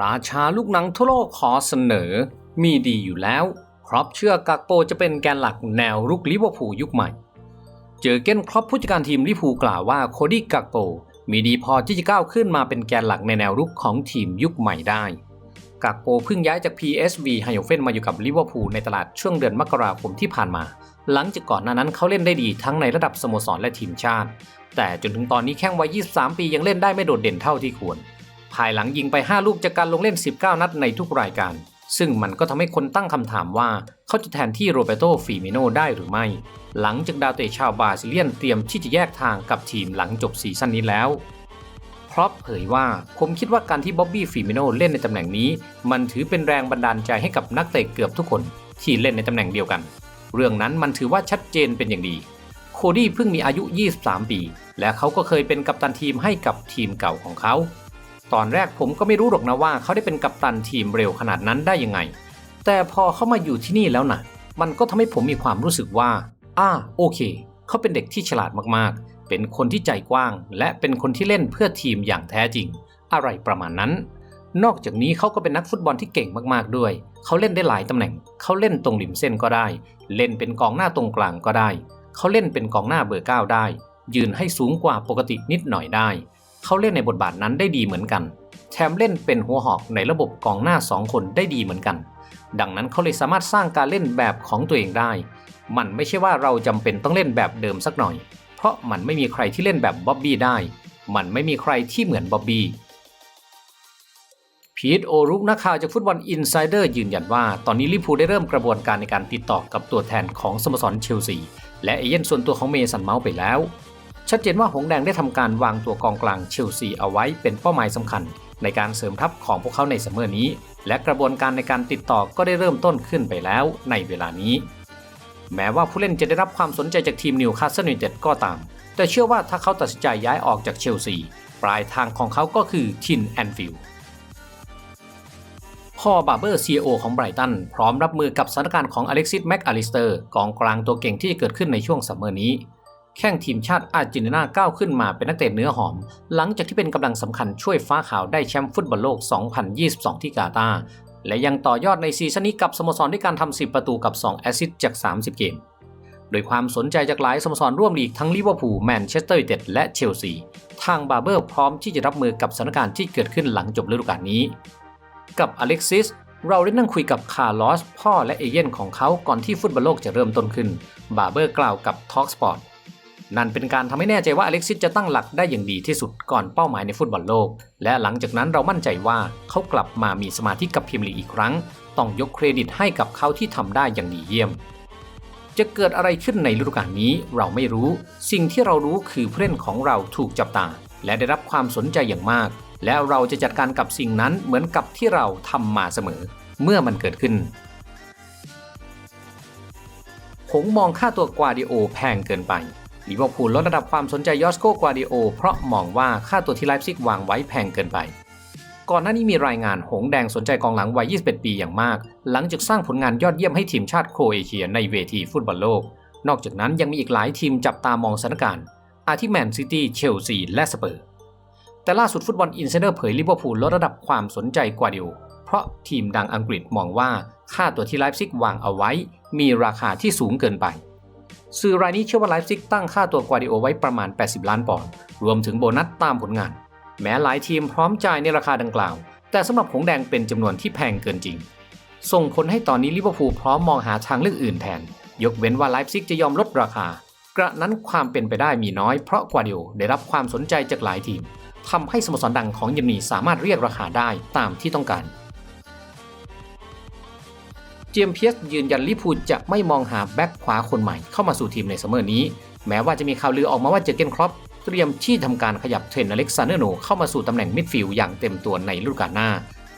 ราชาลูกหนังทั่วโลกขอเสนอ มีดีอยู่แล้ว ครอปเชื่อกักโปจะเป็นแกนหลักแนวรุกลิเวอร์พูลยุคใหม่ เจอเก้นครอปผู้จัดการทีมลิเวอร์พูลกล่าวว่าโคดี้กักโปมีดีพอที่จะก้าวขึ้นมาเป็นแกนหลักในแนวรุกของทีมยุคใหม่ได้กักโปเพิ่งย้ายจาก PSV ไฮโอเฟนมาอยู่กับลิเวอร์พูลในตลาดช่วงเดือนมกราคมที่ผ่านมา หลังจากก่อนหน้านั้นเขาเล่นได้ดีทั้งในระดับสโมสรและทีมชาติ แต่จนถึงตอนนี้แข้งวัย 23 ปียังเล่นได้ไม่โดดเด่นเท่าที่ควร ภายหลังยิงไป 5 ลูกจากการลงเล่น 19 นัดในทุกรายการ ซึ่งมันก็ทำให้คนตั้งคำถามว่า เขาจะแทนที่โรเบโตฟิมิโนได้หรือไม่ หลังจากดาวเตะชาวบราซิเลียนเตรียมที่จะแยกทางกับทีมหลังจบซีซั่นนี้แล้วพร็อพเผยว่าผมคิดว่าการที่บ๊อบบี้ฟิมิโนเล่นในตำแหน่งนี้ มันถือเป็นแรงบันดาลใจให้กับนักเตะเกือบทุกคนที่เล่นในตำแหน่งเดียวกัน เรื่องนั้นมันถือว่าชัดเจนเป็นอย่างดี โคดี้เพิ่งมีอายุ 23 ปี และเขาก็เคยเป็นกัปตันทีมให้กับทีมเก่าของเขา ตอนแรกผมก็ไม่รู้หรอกนะว่าเขาได้เป็นกัปตันทีมเร็วขนาดนั้นได้ยังไง แต่พอเขามาอยู่ที่นี่แล้วนะมันก็ทำให้ผมมีความรู้สึกว่าอ่าโอเค เขาเป็นเด็กที่ฉลาดมากๆ เป็นคนที่ใจกว้าง และเป็นคนที่เล่นเพื่อทีมอย่างแท้จริง อะไรประมาณนั้น นอกจากนี้เขาก็เป็นนักฟุตบอลที่เก่งมากๆด้วย เขาเล่นได้หลายตำแหน่ง เขาเล่นตรงริมเส้นก็ได้ เล่นเป็นกองหน้าตรงกลางก็ได้ เขาเล่นเป็นกองหน้าเบอร์เก้าได้ ยืนให้สูงกว่าปกตินิดหน่อยได้ เขาเล่นในบทบาทนั้นได้ดีเหมือนกัน แถมเล่นเป็นหัวหอกในระบบกองหน้า 2 คนได้ดีเหมือนกัน ดังนั้นเขาเลยสามารถสร้างการเล่นแบบของตัวเองได้ มันไม่ใช่ว่าเราจำเป็นต้องเล่นแบบเดิมสักหน่อย เพราะมันไม่มีใครที่เล่นแบบบ๊อบบี้ได้ มันไม่มีใครที่เหมือนบ๊อบบี้พีทโอรุกนักข่าวจากฟุตบอลอินไซเดอร์ยืนยันว่าตอนนี้ลิพูได้เริ่มกระบวนการในการติดต่อกับตัวแทนของสโมสรเชลซี และเอเย่นส่วนตัวของเมสันเมาส์ไปแล้ว ชัดเจนว่าหงแดงได้ทำการวางตัวกองกลางเชลซีเอาไว้เป็นเป้าหมายสำคัญ ในการเสริมทัพของพวกเขาในซัมเมอร์นี้ และกระบวนการในการติดต่อก็ได้เริ่มต้นขึ้นไปแล้วในเวลานี้ แม้ว่าผู้เล่นจะได้รับความสนใจจากทีมนิวคาสเซิลยูไนเต็ดก็ตาม แต่เชื่อว่าถ้าเขาตัดสินใจย้ายออกจากเชลซี ปลายทางของเขาก็คือทินแอนฟิลด์พ่อบาเบอร์ซีอของไบรตันพร้อมรับมือกับสถานการณ์ของอเล็กซิสแม็กอลิสเตอร์กองกลางตัวเก่งที่เกิดขึ้นในช่วงซัมเมอร์นี้ แข้งทีมชาติอาร์เจนตินาก้าวขึ้นมาเป็นนักเตะเนื้อหอม หลังจากที่เป็นกำลังสำคัญช่วยฟ้าขาวได้แชมป์ฟุตบอลโลก 2022 ที่กาตาร์และยังต่อยอดในซีซั่นนี้กับสโมสรด้วยการทำ 10 ประตูกับ 2 แอสซิสต์จาก 30 เกม โดยความสนใจจากหลายสโมสรร่วมลีกทั้งลิเวอร์พูลแมนเชสเตอร์ยูไนเต็ดและเชลซี ทางบาร์เบอร์พร้อมที่จะรับมือกับสถานการณ์ที่เกิดขึ้นหลังจบฤดูกาลนี้ กับอเล็กซิสเราได้นั่งคุยกับคาร์ลอส พ่อและเอเย่นของเขาก่อนที่ฟุตบอลโลกจะเริ่มต้นขึ้น บาร์เบอร์กล่าวกับ Talk Sport นั่นเป็นการทำให้แน่ใจว่าอเล็กซิสจะตั้งหลักได้อย่างดีที่สุดก่อนเป้าหมายในฟุตบอลโลก และหลังจากนั้นเรามั่นใจว่าเขากลับมามีสมาธิกับพรีเมียร์ลีอีกครั้ง ต้องยกเครดิตให้กับเขาที่ทำได้อย่างดีเยี่ยม จะเกิดอะไรขึ้นในฤดูกาลนี้เราไม่รู้ สิ่งที่เรารู้คือผู้เล่นของเราถูกจับตา และได้รับความสนใจอย่างมาก และเราจะจัดการกับสิ่งนั้นเหมือนกับที่เราทำมาเสมอ เมื่อมันเกิดขึ้นผมมองค่าตัวกวาดิโอแพงเกินไป ลิเวอร์พูลลดระดับความสนใจยอสโกกวาดิโอ เพราะมองว่าค่าตัวที่ไลฟ์ซิกวางไว้แพงเกินไป ก่อนหน้านี้มีรายงานหงแดงสนใจกองหลังวัย 21 ปีอย่างมาก หลังจากสร้างผลงานยอดเยี่ยมให้ทีมชาติโครเอเชียในเวทีฟุตบอลโลก นอกจากนั้นยังมีอีกหลายทีมจับตามองสถานการณ์ อาทิแมนซิตี้ เชลซี และสเปอร์ แต่ล่าสุดฟุตบอลอินไซเดอร์เผยลิเวอร์พูลลดระดับความสนใจกวาดิโอ เพราะทีมดังอังกฤษมองว่าค่าตัวที่ไลฟ์ซิกวางเอาไว้ มีราคาที่สูงเกินไป สื่อรายนี้เชื่อว่าไลฟ์ซิกตั้งค่าตัวกวาดิโอไว้ประมาณ 80 ล้านปอนด์รวมถึงโบนัสตามผลงาน แม้หลายทีมพร้อมจ่ายในราคาดังกล่าว แต่สำหรับหงแดงเป็นจำนวนที่แพงเกินจริง ส่งผลให้ตอนนี้ลิเวอร์พูลพร้อมมองหาทางเลือกอื่นแทน ยกเว้นว่าไลฟ์ซิกจะยอมลดราคา กระนั้นความเป็นไปได้มีน้อยเพราะกวาดิโอได้รับความสนใจจากหลายทีมทำให้สโมสรดังของเยอรมนีสามารถเรียกราคาได้ตามที่ต้องการ เจมเพียสยืนยันลิพูจะไม่มองหาแบ็คขวาคนใหม่เข้ามาสู่ทีมในซัมเมอร์นี้ แม้ว่าจะมีข่าวลือออกมาว่าเจอเกนครอปเตรียมที่ทำการขยับเทรนอเล็กซานเดอร์โนเข้ามาสู่ตำแหน่งมิดฟิลด์อย่างเต็มตัวในฤดูกาลหน้า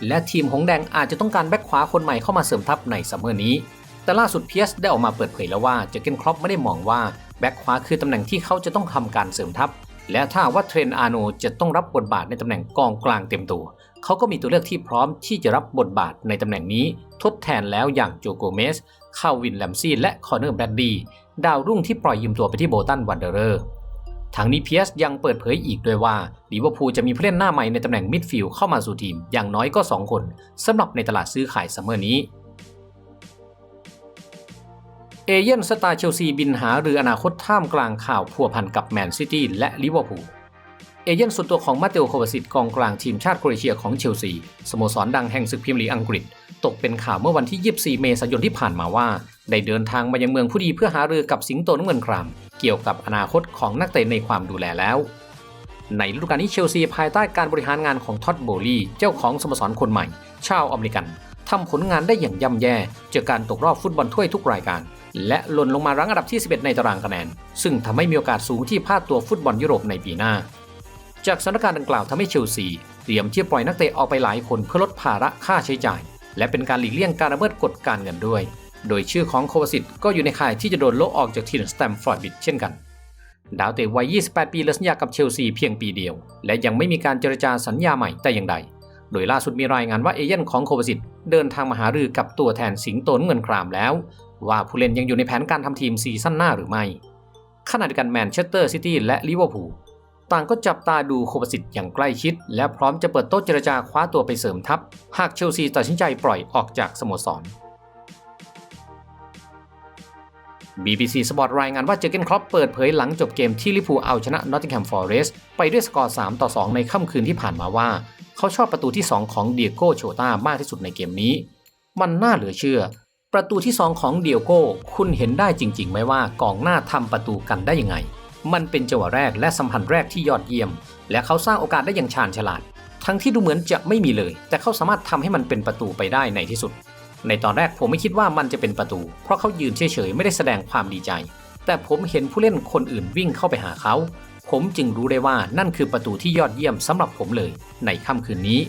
และทีมหงแดงอาจจะต้องการแบ็คขวาคนใหม่เข้ามาเสริมทัพในซัมเมอร์นี้ แต่ล่าสุดเพียสได้ออกมาเปิดเผยแล้วว่าเจอเกนครอปไม่ได้มองว่าแบ็คขวาคือตำแหน่งที่เขาจะต้องทำการเสริมทัพ และถ้าว่าเทรนอาโนจะต้องรับบทบาทในตำแหน่งกองกลางเต็มตัว เขาก็มีตัวเลือกที่พร้อมที่จะรับบทบาทในตำแหน่งนี้ทดแทนแล้วอย่างโจโกเมสคาวินแลมซี่และคอนเนอร์แบดดีดาวรุ่งที่ปล่อยยืมตัวไปที่โบตันวันเดอร์ทางนี้เพียสยังเปิดเผยอีกด้วยว่าลิเวอร์พูลจะมีผู้เล่นหน้าใหม่ในตำแหน่งมิดฟิลด์เข้ามาสู่ทีมอย่างน้อยก็ 2 คนสำหรับในตลาดซื้อขายซัมเมอร์นี้ เอเย่นสตาร์เชลซีบินหาหรืออนาคตท่ามกลางข่าวพัวพันกับแมนซิตี้และลิเวอร์พูล เอเย่นส่วนตัวของมาเตโอโควาซิตกองกลางทีมชาติโครเอเชียของเชลซีสโมสรดังแห่งศึกพรีเมียร์ลีกอังกฤษ ตกเป็นข่าวเมื่อวันที่ 24 เมษายนที่ผ่านมาว่า ได้เดินทางมายังเมืองผู้ดีเพื่อหารือกับสิงโตน้ำเงินคราม เกี่ยวกับอนาคตของนักเตะในความดูแลแล้ว ในฤดูกาลนี้เชลซีภายใต้การบริหารงานของท็อดโบลีเจ้าของสโมสรคนใหม่ ชาวอเมริกันทำผลงานได้อย่างย่ำแย่เจอการตกรอบฟุตบอลถ้วยทุกรายการ และหล่นลงมารั้งอันดับที่ 11 ในตารางคะแนน ซึ่งทำให้มีโอกาสสูงที่พลาดตัวฟุตบอลยุโรปในปีหน้า จากสถานการณ์ดังกล่าวทำให้เชลซี เตรียมที่จะปล่อยนักเตะออกไปหลายคนเพื่อลดภาระค่าใช้จ่าย และเป็นการหลีกเลี่ยงการละเมิดกฎการเงินด้วย โดยชื่อของโควาซิตก็อยู่ในข่ายที่จะโดนโละออกจากทีมสแตมฟอร์ดบิดเช่นกัน ดาวเตะวัย 28 ปีเลือสัญญากับเชลซีเพียงปีเดียว และยังไม่มีการเจรจาสัญญาใหม่แต่อย่างใด โดยล่าสุดมีรายงานว่าเอเย่นของโควาซิตเดินทางมาหารือกับตัวแทนสิงโตนเงินครามแล้ว ว่าผู้เล่นยังอยู่ในแผนการทำทีมซีซั่นหน้าหรือไม่ขณะเดียวกันแมนเชสเตอร์ซิตี้และลิเวอร์พูลต่างก็จับตาดูโควาซิตอย่างใกล้ชิด และพร้อมจะเปิดโต๊ะเจรจาคว้าตัวไปเสริมทัพ หากเชลซีตัดสินใจปล่อยออกจากสโมสร BBC สปอร์ตรายงานว่าเจอเกนครอปเปิดเผยหลังจบเกมที่ลิเวอร์พูลเอาชนะนอตติงแฮมฟอร์เรสไปด้วยสกอร์ 3 ต่อ 2 ในค่ำคืนที่ผ่านมาว่า เขาชอบประตูที่ 2 ของเดียโก้โชตามากที่สุดในเกมนี้ มันน่าเหลือเชื่อ ประตูที่ 2 ของเดียโก้ คุณเห็นได้จริงๆไหมว่ากองหน้าทำประตูกันได้ยังไง มันเป็นจังหวะแรกและสัมพันธ์แรกที่ยอดเยี่ยม และเขาสร้างโอกาสได้อย่างชาญฉลาด ทั้งที่ดูเหมือนจะไม่มีเลย แต่เขาสามารถทำให้มันเป็นประตูไปได้ในที่สุด ในตอนแรกผมไม่คิดว่ามันจะเป็นประตู เพราะเขายืนเฉยๆไม่ได้แสดงความดีใจ แต่ผมเห็นผู้เล่นคนอื่นวิ่งเข้าไปหาเขา ผมจึงรู้ได้ว่านั่นคือประตูที่ยอดเยี่ยมสำหรับผมเลย ในค่ำคืนนี้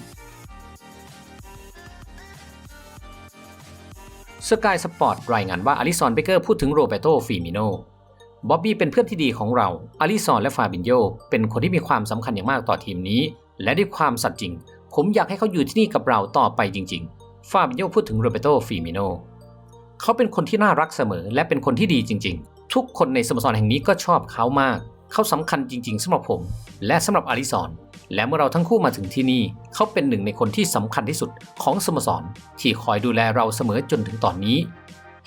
สกายสปอร์ตรายงานว่าอลิซอนเบเกอร์พูดถึงโรเบโตฟิมิโนบ๊อบบี้เป็นเพื่อนที่ดีของเราอลิซอนและฟาบินโยเป็นคนที่มีความสำคัญอย่างมากต่อทีมนี้ และด้วยความสัตย์จริง ผมอยากให้เขาอยู่ที่นี่กับเราต่อไปจริง ๆ ฟาบินโยพูดถึงโรเบโตฟิมิโนเขาเป็นคนที่น่ารักเสมอและเป็นคนที่ดีจริง ๆ ทุกคนในสโมสรแห่งนี้ก็ชอบเขามาก เขาสำคัญจริง ๆสำหรับผม และสำหรับอลิซอน และเมื่อเราทั้งคู่มาถึงที่นี่ เขาเป็นหนึ่งในคนที่สำคัญที่สุดของสโมสร ที่คอยดูแลเราเสมอจนถึงตอนนี้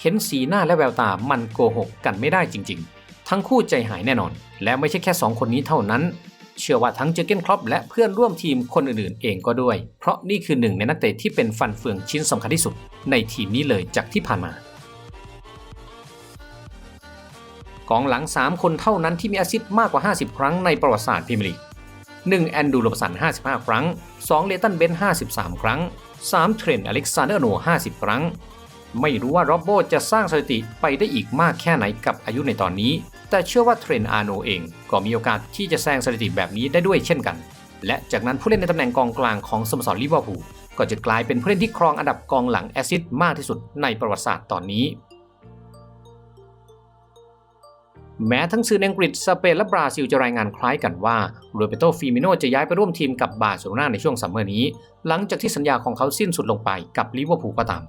เห็นสีหน้าและแววตามันโกหกกันไม่ได้จริง ๆ ทั้งคู่ใจหายแน่นอน และไม่ใช่แค่ 2 คนนี้เท่านั้น เชื่อว่าทั้งเจอเกนครอปและเพื่อนร่วมทีมคนอื่นๆ เองก็ด้วย เพราะนี่คือหนึ่งในนักเตะที่เป็นฟันเฟืองชิ้นสำคัญที่สุด ในทีมนี้เลยจากที่ผ่านมากองหลัง 3 คนเท่านั้นที่มีอสซิสต์มากกว่า 50 ครั้งในประวัติศาสตร์พรีเมียร์ลีก 1. แอนดูโรบสัน 55 ครั้ง 2. เลตันเบน53 ครั้ง 3. เทรนต์อเล็กซานเดอร์โน 50 ครั้ง ไม่รู้ว่าโรบโบจะสร้างสถิติไปได้อีกมากแค่ไหนกับอายุในตอนนี้ แต่เชื่อว่าเทรนต์อาโนเอง ก็มีโอกาสที่จะแซงสถิติแบบนี้ได้ด้วยเช่นกัน และจากนั้นผู้เล่นในตำแหน่งกองกลางของสโมสรลิเวอร์พูลก็จะกลายเป็นผู้เล่นที่ครองอันดับกองหลังแอซิสต์มากที่สุดในประวัติศาสตร์ตอนนี้ แม้ทั้งสื่อในอังกฤษสเปนและบราซิลจะรายงานคล้ายกันว่าโรเบโตฟิมิโนจะย้ายไปร่วมทีมกับบาร์เซโลนาในช่วงซัมเมอร์นี้ หลังจากที่สัญญาของเขาสิ้นสุดลงไปกับลิเวอร์พูลก็ตาม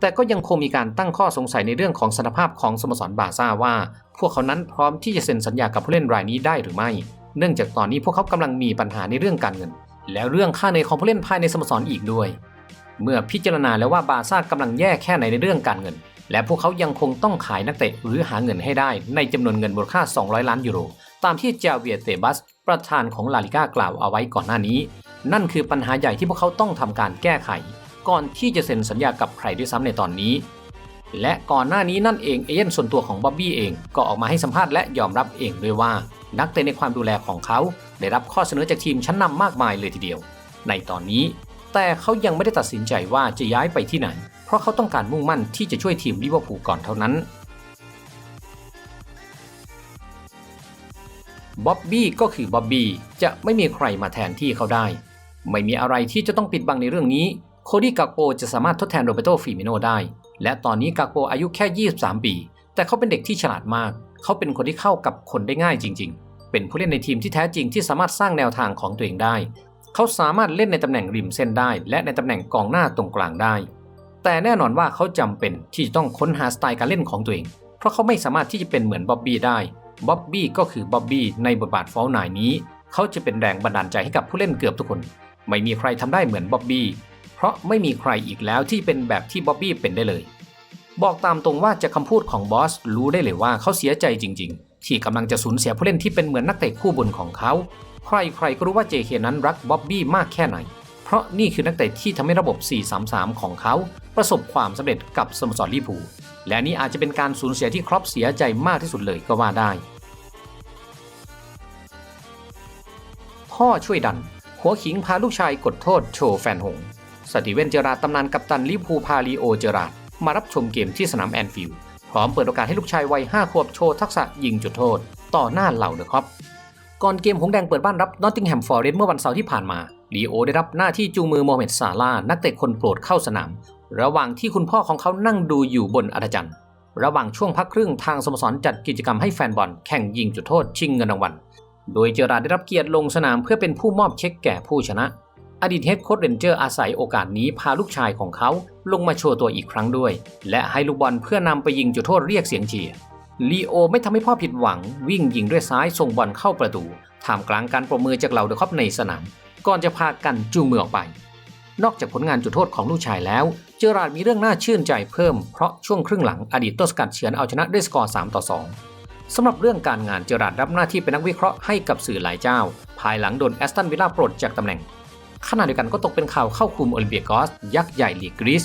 แต่ก็ยังคงมีการตั้งข้อสงสัยในเรื่องของสถานภาพของสโมสรบาซ่าว่า พวกเขานั้นพร้อมที่จะเซ็นสัญญากับผู้เล่นรายนี้ได้หรือไม่ เนื่องจากตอนนี้พวกเขากำลังมีปัญหาในเรื่องการเงิน และเรื่องค่าเหนื่อยของผู้เล่นภายในสโมสรอีกด้วย เมื่อพิจารณาแล้วว่าบาซ่ากำลังแย่แค่ไหนในเรื่องการเงิน และพวกเขายังคงต้องขายนักเตะหรือหาเงินให้ได้ในจำนวนเงินมูลค่า 200 ล้านยูโร ตามที่เจาเวียเตบัส ประธานของลาลิก้ากล่าวเอาไว้ก่อนหน้านี้ นั่นคือปัญหาใหญ่ที่พวกเขาต้องทำการแก้ไข ก่อนที่จะเซ็นสัญญากับใครด้วยซ้ำในตอนนี้ และก่อนหน้านี้นั่นเองเอเย่นส่วนตัวของบ๊อบบี้เองก็ออกมาให้สัมภาษณ์และยอมรับเองด้วยว่า นักเตะในความดูแลของเขา ได้รับข้อเสนอจากทีมชั้นนำมากมายเลยทีเดียว ในตอนนี้ แต่เขายังไม่ได้ตัดสินใจว่าจะย้ายไปที่ไหน เพราะเขาต้องการมุ่งมั่นที่จะช่วยทีมลิเวอร์พูลก่อนเท่านั้นบ๊อบบี้ก็คือบ๊อบบี้จะไม่มีใครมาแทนที่เขาได้ ไม่มีอะไรที่จะต้องปิดบังในเรื่องนี้ โคดี้กาโปจะสามารถทดแทนโรเบโตฟิมิโนได้ และตอนนี้กาโปอายุแค่ 23 ปี แต่เขาเป็นเด็กที่ฉลาดมาก เขาเป็นคนที่เข้ากับคนได้ง่ายจริง ๆ เป็นผู้เล่นในทีมที่แท้จริงที่สามารถสร้างแนวทางของตัวเองได้ เขาสามารถเล่นในตำแหน่งริมเส้นได้ และในตำแหน่งกองหน้าตรงกลางได้ แต่แน่นอนว่าเขาจำเป็นที่จะต้องค้นหาสไตล์การเล่นของตัวเอง เพราะเขาไม่สามารถที่จะเป็นเหมือนบ๊อบบี้ได้ บ๊อบบี้ก็คือบ๊อบบี้ในบทบาทฟอลนายนี้ เขาจะเป็นแรงบันดาลใจให้กับผู้เล่นเกือบทุกคน ไม่มีใครทำได้เหมือนบ๊อบบี้เพราะไม่มีใครอีกแล้วที่เป็นแบบที่บ๊อบบี้เป็นได้เลย บอกตามตรงว่าจากคำพูดของบอสรู้ได้เลยว่าเขาเสียใจจริง ๆ ที่กำลังจะสูญเสียผู้เล่นที่เป็นเหมือนนักเตะคู่บุญของเขา ใครๆก็รู้ว่า JK นั้นรักบ๊อบบี้มากแค่ไหน เพราะนี่คือนักเตะที่ทำให้ระบบ 4-3-3 ของเขา ประสบความสำเร็จกับสโมสรลิเวอร์พูและนี่อาจจะเป็นการสูญเสียที่ครอปเสียใจมากที่สุดเลยก็ว่าได้ พ่อช่วยดัน หัวขิงพาลูกชายกดโทษโชว์แฟนหง สตีเวนเจอราร์ดตำนานกัปตันลิเวอร์พูพาลีโอเจอราร์ดมารับชมเกมที่สนามแอนฟิลด์พร้อมเปิดโอกาสให้ลูกชายวัย5ขวบโชว์ทักษะยิงจุดโทษ ต่อหน้าเหล่าเดอะคอป ก่อนเกมหงแดงเปิดบ้านรับนอตติงแฮมฟอร์เรสต์เมื่อวันเสาร์ที่ผ่านมาลีโอได้รับหน้าที่จูงมือโมเมดซาลาห์นักเตะคนโปรดเข้าสนาม ระหว่างที่คุณพ่อของเขานั่งดูอยู่บนอัธจันทร์ระหว่างช่วงพักครึ่งทางสโมสรจัดกิจกรรมให้แฟนบอลแข่งยิงจุดโทษชิงเงินรางวัล โดยเจอราได้รับเกียรติลงสนามเพื่อเป็นผู้มอบเช็คแก่ผู้ชนะ อดีตเฮดโค้ชเรนเจอร์อาศัยโอกาสนี้พาลูกชายของเขาลงมาโชว์ตัวอีกครั้งด้วย และให้ลูกบอลเพื่อนำไปยิงจุดโทษเรียกเสียงเชียร์ ลีโอไม่ทำให้พ่อผิดหวัง วิ่งยิงด้วยซ้ายส่งบอลเข้าประตูท่ามกลางการปรบมือจากเหล่าเดอะคอปในสนาม ก่อนจะพากันจูงมือออกไป นอกจากผลงานจุดโทษของลูกชายแล้ว เจอราร์ดมีเรื่องน่าชื่นใจเพิ่มเพราะช่วงครึ่งหลังอดีตต้นสกัดเฉือนเอาชนะด้วยสกอร์ 3 ต่อ 2สำหรับเรื่องการงานเจอราร์ดรับหน้าที่เป็นนักวิเคราะห์ให้กับสื่อหลายเจ้า ภายหลังโดนแอสตันวิลล่าปลดจากตำแหน่งขณะเดียวกันก็ตกเป็นข่าวเข้าคุมโอลิมเปียกอส ยักษ์ใหญ่ลีกกรีซ